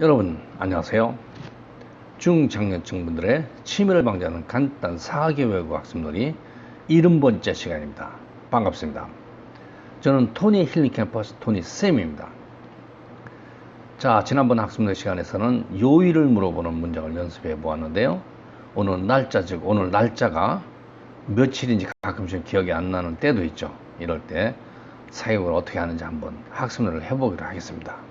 여러분 안녕하세요. 중장년층 분들의 치매를 방지하는 간단 사계 외국 학습놀이 70번째 시간입니다. 반갑습니다. 저는 토니 힐링 캠퍼스 토니 쌤입니다. 자, 지난번 학습놀이 시간에서는 요일을 물어보는 문장을 연습해 보았는데요. 오늘 날짜 즉 오늘 날짜가 며칠인지 가끔씩 기억이 안 나는 때도 있죠. 이럴 때 사용을 어떻게 하는지 한번 학습을 해보기로 하겠습니다.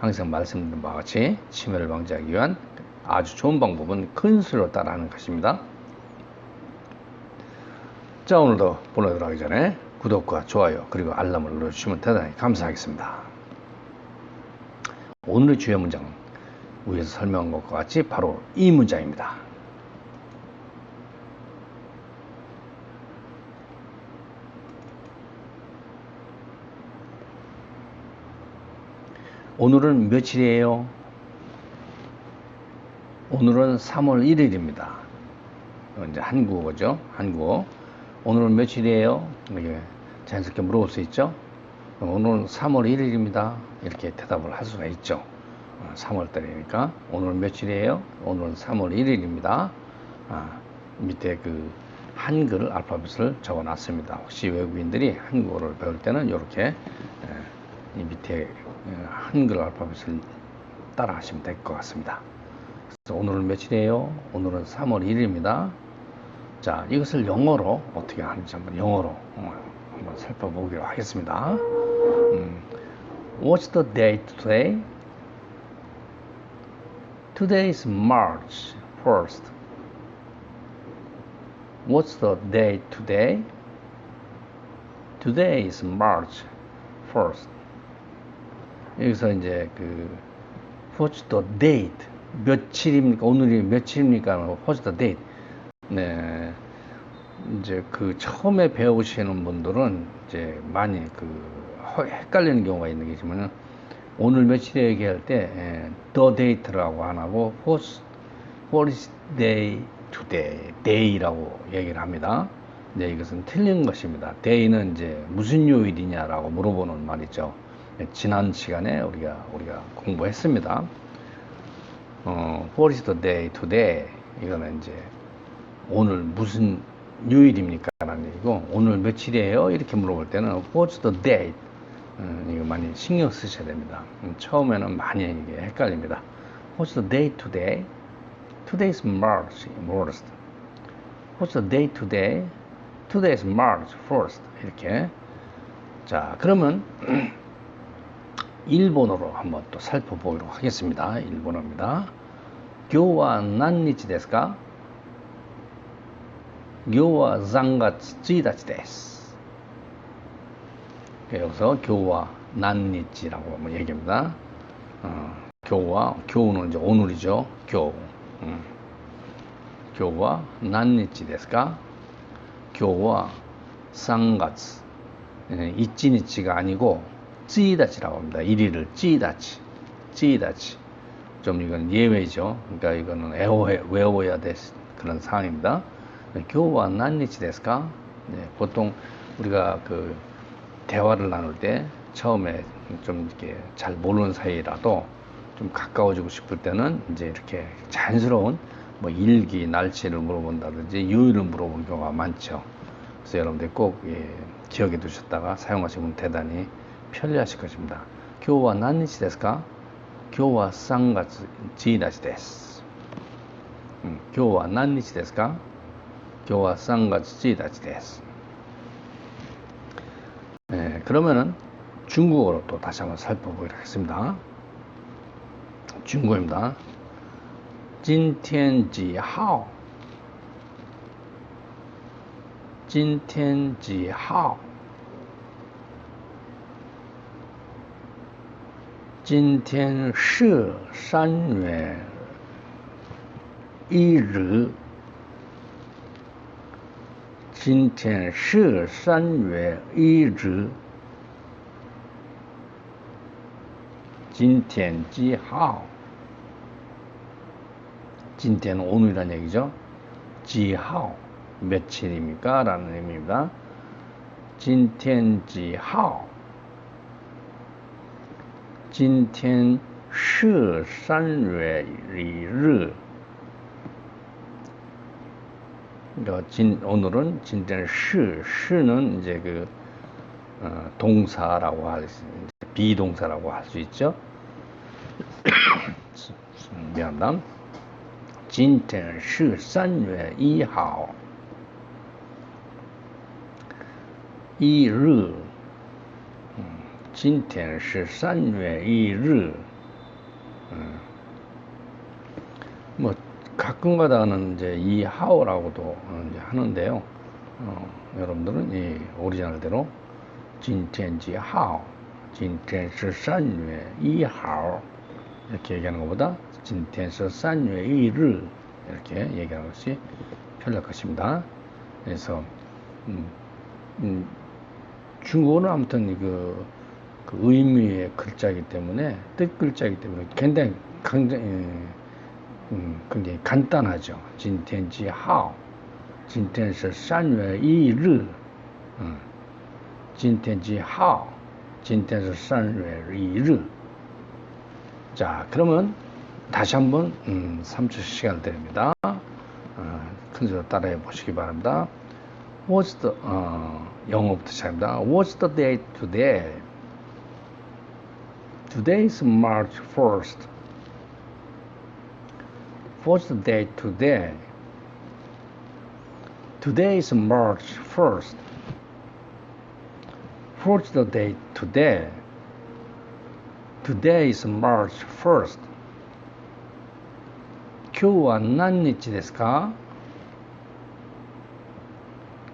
항상 말씀드린 바와 같이 치매를 방지하기 위한 아주 좋은 방법은 큰 소리로 따라하는 것입니다. 자 오늘도 보내도록 하기 전에 구독과 좋아요 그리고 알람을 눌러주시면 대단히 감사하겠습니다. 오늘의 주요 문장은 위에서 설명한 것과 같이 바로 이 문장입니다. 오늘은 며칠이에요? 오늘은 3월 1일입니다. 이제 한국어죠. 한국어. 오늘은 며칠이에요? 이렇게 자연스럽게 물어볼 수 있죠. 오늘은 3월 1일입니다. 이렇게 대답을 할 수가 있죠. 3월 달이니까 오늘은 며칠이에요? 오늘은 3월 1일입니다. 아, 밑에 그 한글 알파벳을 적어 놨습니다. 혹시 외국인들이 한국어를 배울 때는 이렇게 이 밑에 한글 알파벳을 따라 하시면 될 것 같습니다. 오늘은 며칠이에요? 오늘은 3월 1일입니다. 자, 이것을 영어로 어떻게 하는지 한번 영어로 어, 한번 살펴보기로 하겠습니다. 음, What's the date today? Today is March 1st. What's the date today? Today is March 1st. 여기서 이제 그 what's the date 며칠입니까 오늘이 며칠입니까 what's the date 네 이제 그 처음에 배우시는 분들은 이제 많이 그 헷갈리는 경우가 있는 게 있지만 오늘 며칠에 얘기할 때 예, the date라고 안 하고 what's what is day today day라고 얘기를 합니다. 네, 이것은 틀린 것입니다. day는 이제 무슨 요일이냐라고 물어보는 말이죠. 지난 시간에 우리가 우리가 공부했습니다. 어, what is the day today? 이거는 이제 오늘 무슨 요일입니까? 라는 얘기고 오늘 며칠이에요? 이렇게 물어볼 때는 what's the date? 음, 이거 많이 신경 쓰셔야 됩니다. 음, 처음에는 많이 이게 헷갈립니다. What's the day today? Today is March 1st. What's the day today? Today is March 1st. 이렇게. 자, 그러면 일본어로 한번 또 살펴보도록 하겠습니다. 일본어입니다. 교와 난니치 데스까? 교와 3월 1일 데스. 예, 여기서 교와 난니치라고 한번 얘기합니다. 어, 교와 교우는 이제 오늘이죠. 교. 음. 교와 난니치 데스까? 교와 3월 1일가 아니고 찌다치라고 합니다. 1위를 찌다치, 찌다치. 좀 이건 예외죠. 그러니까 이거는 외워야, 외워야 될 그런 상황입니다. 교와 난니치 데스까? 네, 보통 우리가 그 대화를 나눌 때 처음에 좀 이렇게 잘 모르는 사이라도 좀 가까워지고 싶을 때는 이제 이렇게 자연스러운 뭐 일기, 날씨를 물어본다든지 요일을 물어보는 경우가 많죠. 그래서 여러분들 꼭 예, 기억해 두셨다가 사용하시면 대단히 편리하실 것입니다. 今日は何日ですか今日は3月1日です。うん、今日は何日ですか今日は3月1日です。 네, 그러면은 중국어로 또 다시 한번 살펴보기로 하겠습니다. 중국어입니다. 今天几号今天几号 今天是三月一日。今天是三月一日。今天几号？今天오늘이라는얘기죠几号 며칠입니까? 라는 의미입니다. 今天几号? 今天 是三月一日. 그러니까 진, 오늘은 진짜는 시, 시는 이제 그 어, 동사라고 할 수, 비동사라고 할 수 있죠. 미안합니다. 今天是三月一号，一日。 嗯，今天是三月一日。 음. 뭐 가끔가다는 이제 이 하오라고도 이제 하는데요. 어, 여러분들은 이 오리지널대로 진텐지 하오, 진텐시 산유의 이 하오 이렇게 얘기하는 것보다 진텐시 산유의 이르 이렇게 얘기하는 것이 편할 것입니다. 그래서 음, 음, 중국어는 아무튼 그, 그 의미의 글자이기 때문에 뜻 글자이기 때문에 굉장히 굉장히 음, 굉장히 간단하죠. 진텐지 하오, 진텐시 산유의 이르, 음, 진텐지 하오, 진텐시 산유의 이르. 자, 그러면 다시 한번 음, 3초 시간을 드립니다. 어, 큰 소리로 따라해 보시기 바랍니다. What's the 어, 영어부터 시작합니다. What's the date today? Today is March 1st. What's the date today? Today is March 1st. What's the date today? Today is March 1st. 今日は何日ですか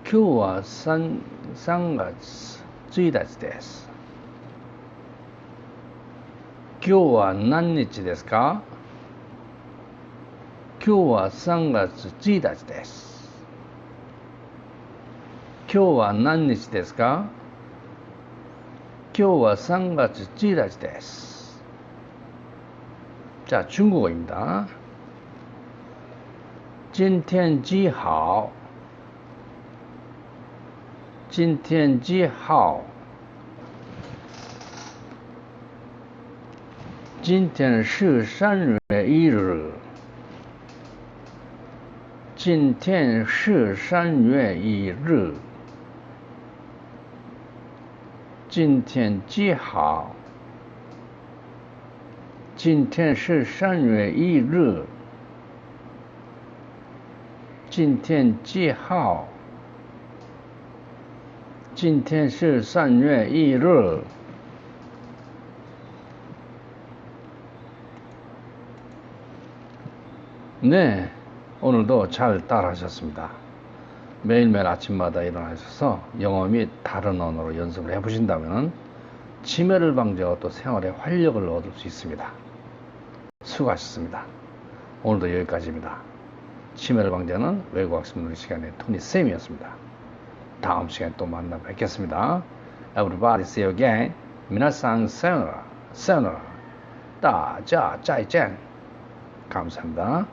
今日は 3, 3月1日です。 今日は何日ですか今日は3月1日です。今日は何日ですか今日は3月1日です。 자, 중국어입니다. 今天几号今天几号 今天是三月一日。今天是三月一日。今天几号？今天是三月一日。今天几号？今天是三月一日。 네, 오늘도 잘 따라하셨습니다. 매일매일 아침마다 일어나셔서 영어 및 다른 언어로 연습을 해보신다면 치매를 방지하고 또 생활에 활력을 얻을 수 있습니다. 수고하셨습니다. 오늘도 여기까지입니다. 치매를 방지하는 외국학습 놀이 시간의 토니쌤이었습니다. 다음 시간에 또 만나 뵙겠습니다. Everybody see you again. 미나상 세너라, 세너라, 다자 짜이젠. 감사합니다.